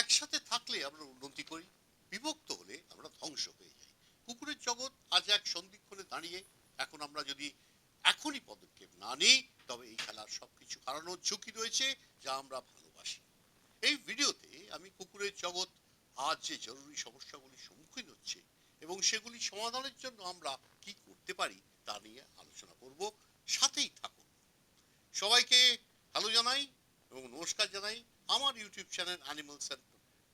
একসাথে থাকলে আমরা উন্নতি করি বিভক্ত হলে আমরা ধ্বংস হয়ে যাই। কুকুরের জগৎ আজ এক সন্ধিক্ষণে দাঁড়িয়ে, এখন আমরা যদি এখনই পদক্ষেপ না নিই, তবে এই খেলার সবকিছু হারানোর ঝুঁকি রয়েছে যা আমরা ভালোবাসি। এই ভিডিওতে আমি কুকুরের জগৎ, আজ যে জরুরি সমস্যাগুলির সম্মুখীন হচ্ছে এবং সেগুলি সমাধানের জন্য আমরা কি করতে পারি তা নিয়ে আলোচনা করব। সাথেই থাকুন। সবাইকে হ্যালো জানাই এবং নমস্কার জানাই। আমার YouTube channel animals and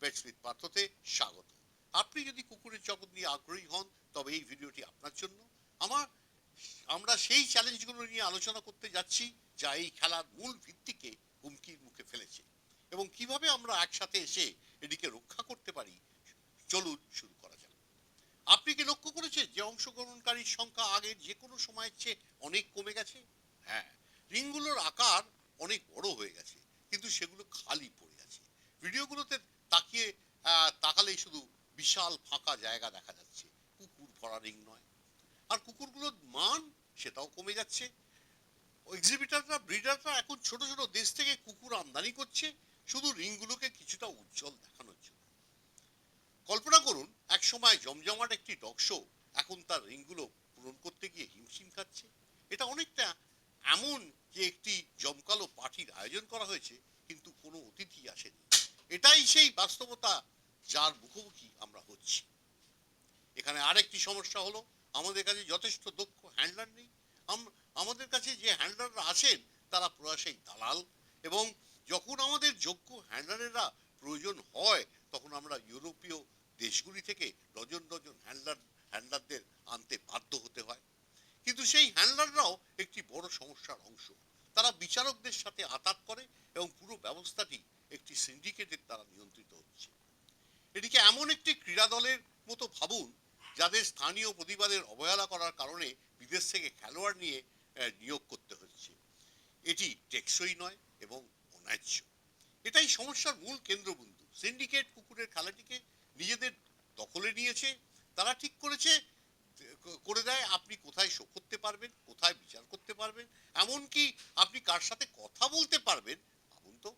pets with পার্থতে স্বাগত। আপনি যদি কুকুরের জগৎ নিয়ে আগ্রহী হন, তবে এই ভিডিওটি আপনার জন্য। আমার, আমরা সেই চ্যালেঞ্জগুলো নিয়ে আলোচনা করতে যাচ্ছি, যা এই খেলার মূল ভিত্তিকে হুমকির মুখে ফেলেছে। এবং কীভাবে আমরা একসাথে এসে এটিকে রক্ষা করতে পারি, চলুন শুরু করা যাক। আপনি কি লক্ষ্য করেছেন যে অংশগ্রহণকারীর সংখ্যা আগের যে কোনো সময়ের চেয়ে অনেক কমে গেছে? হ্যাঁ রিংগুলোর আকার অনেক বড় হয়ে গেছে। কিন্তু সেগুলো খালি পড়ে আছে। ভিডিওগুলোতে তাকিয়ে তাকালেই শুধু বিশাল ফাঁকা জায়গা দেখা যাচ্ছে। কুকুর ভরা রিং নয়। আর কুকুরগুলোর মান সেটাও কমে যাচ্ছে। এক্সিবিটাররা ব্রিডাররা এখন ছোট ছোট দেশ থেকে কুকুর আমদানি করছে। শুধু রিংগুলোকে কিছুটা উজ্জ্বল দেখানোর জন্য। কল্পনা করুন এক সময় জমজমাট একটি ডগ শো এখন তার রিংগুলো পূরণ করতে গিয়ে হিমশিম খাচ্ছে। এটা অনেকটা এমন যে একটি আয়োজন করা হয়েছে, কিন্তু কোনো অতিথি আসেনি। এটাই সেই বাস্তবতা যার মুখোমুখি আমরা হচ্ছি। এখানে আরেকটি সমস্যা হলো, আমাদের কাছে যথেষ্ট দক্ষ হ্যান্ডলার নেই। আমাদের কাছে যে হ্যান্ডলাররা আছেন, তারা প্রয়াসেই দালাল এবং যখন আমাদের যোগ্য হ্যান্ডলারেরা প্রয়োজন হয়, তখন আমরা ইউরোপীয় দেশগুলি থেকে ডজন ডজন হ্যান্ডলার হ্যান্ডলারদের আনতে বাধ্য হতে হয়। কিন্তু সেই হ্যান্ডলাররাও একটি বড় সমস্যার অংশ। তারা বিচারকদের সাথে আতাত করে এবং পুরো ব্যবস্থাটি একটি সিন্ডিকেটের দ্বারা নিয়ন্ত্রিত হচ্ছে। এটিকে এমন একটি ক্রীড়া দলের মতো ভাবুন, যাদের স্থানীয় প্রতিবাদের অবহেলা করার কারণে বিদেশ থেকে খেলোয়াড় নিয়ে নিয়োগ করতে হচ্ছে। এটি টেকসই নয় এবং অন্যায্য। এটাই সমস্যার মূল কেন্দ্রবিন্দু। সিন্ডিকেট কুকুরের খেলাটিকে নিজেদের দখলে নিয়েছে, তারা ঠিক করেছে করে দেয়, আপনি কোথায় শো করতে পারবেন, কোথায় বিচার করতে পারবেন, এমনকি আপনি কার সাথে কথা বলতে পারবেন, ভাবুন তো,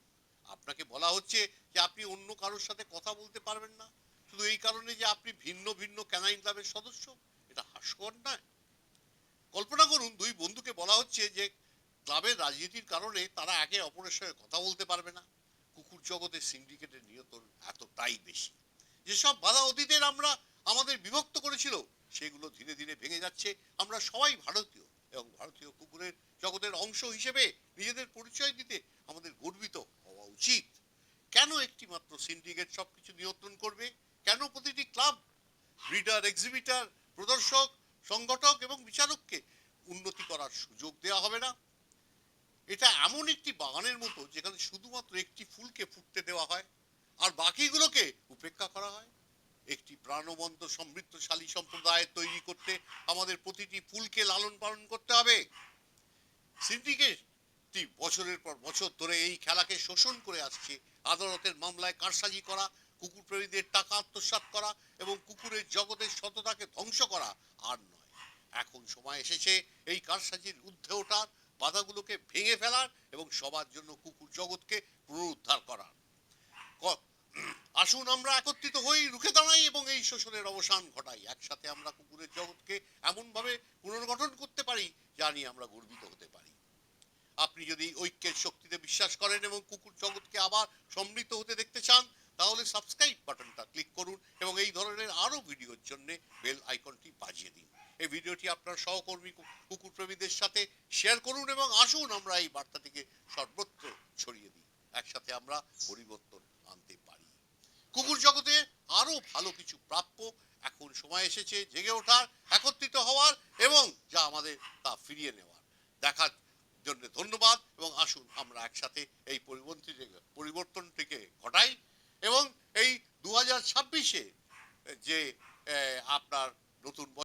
আপনাকে বলা হচ্ছে যে আপনি অন্য কারোর সাথে কথা বলতে পারবেন না, শুধু এই কারণে যে আপনি ভিন্ন ভিন্ন ক্যানাইন ক্লাবের সদস্য, এটা হাস্যকর নয়। কল্পনা করুন, দুই বন্ধুকে বলা হচ্ছে যে ক্লাবের রাজনীতির কারণে তারা একে অপরের সঙ্গে কথা বলতে পারবে না। কুকুর জগতের সিন্ডিকেটের নিয়ন্ত্রণ এতটাই বেশি। যেসব বাধা অতীতের আমরা, আমাদের বিভক্ত করেছিল সেগুলো ধীরে ধীরে ভেঙে যাচ্ছে। আমরা সবাই ভারতীয় এবং ভারতীয় কুকুরের জগতের অংশ হিসেবে নিজেদের পরিচয় দিতে আমাদের গর্বিত হওয়া উচিত। কেন একটি মাত্র সিন্ডিকেট সবকিছু নিয়ন্ত্রণ করবে? কেন প্রতিটি ক্লাব ব্রিডার এক্সিবিটার প্রদর্শক, সংগঠক এবং বিচারককে উন্নতি করার সুযোগ দেওয়া হবে না? এটা এমন একটি বাগানের মতো যেখানে শুধুমাত্র একটি ফুলকে ফুটতে দেওয়া হয় আর বাকিগুলোকে উপেক্ষা করা হয়। একটি প্রাণবন্ত সমৃদ্ধশালী সম্প্রদায় তৈরি করতে আমাদের প্রতিটি ফুলকে লালন পালন করতে হবে। সিন্ডিকেটটি বছরের পর বছর ধরে এই খেলাকে শোষণ করে আসছে। আদালতের মামলায় কারসাজি করা, কুকুর প্রেমীদের টাকা আত্মসাৎ করা এবং কুকুরের জগতের সততাকে ধ্বংস করা আর নয়। এখন সময় এসেছে এই কারসাজির ঊর্ধ্বে ওঠার, বাধাগুলোকে ভেঙে ফেলার এবং সবার জন্য কুকুর জগৎকে পুনরুদ্ধার করার। আসুন, আমরা একত্রিত হই, রুখে দাঁড়াই এবং এই শোষণের অবসান ঘটাই। একসাথে আমরা কুকুরের জগৎকে এমনভাবে পুনর্গঠন করতে পারি যা নিয়ে আমরা গর্বিত হতে পারি। আপনি যদি ঐক্যের শক্তিতে বিশ্বাস করেন এবং কুকুর জগৎকে আবার সমৃদ্ধ হতে দেখতে চান, তাহলে সাবস্ক্রাইব বাটনটা ক্লিক করুন এবং এই ধরনের আরও ভিডিওর জন্য বেল আইকনটি বাজিয়ে দিন। এই ভিডিওটি আপনার সহকর্মী কুকুর প্রেমীদের সাথে শেয়ার করুন এবং আসুন, আমরা এই বার্তাটিকে সর্বত্র ছড়িয়ে দিই। একসাথে আমরা পরিবর্তন আনতে কুকুর জগতে আরও ভালো কিছু প্রাপ্য। এখন সময় এসেছে জেগে ওঠার, একত্রিত হওয়ার এবং যা আমাদের তা ফিরিয়ে নেওয়ার। দেখার জন্য ধন্যবাদ এবং আসুন আমরা একসাথে এই পরিবর্তন পরিবর্তনটিকে ঘটাই এবং এই দু হাজার ছাব্বিশে যে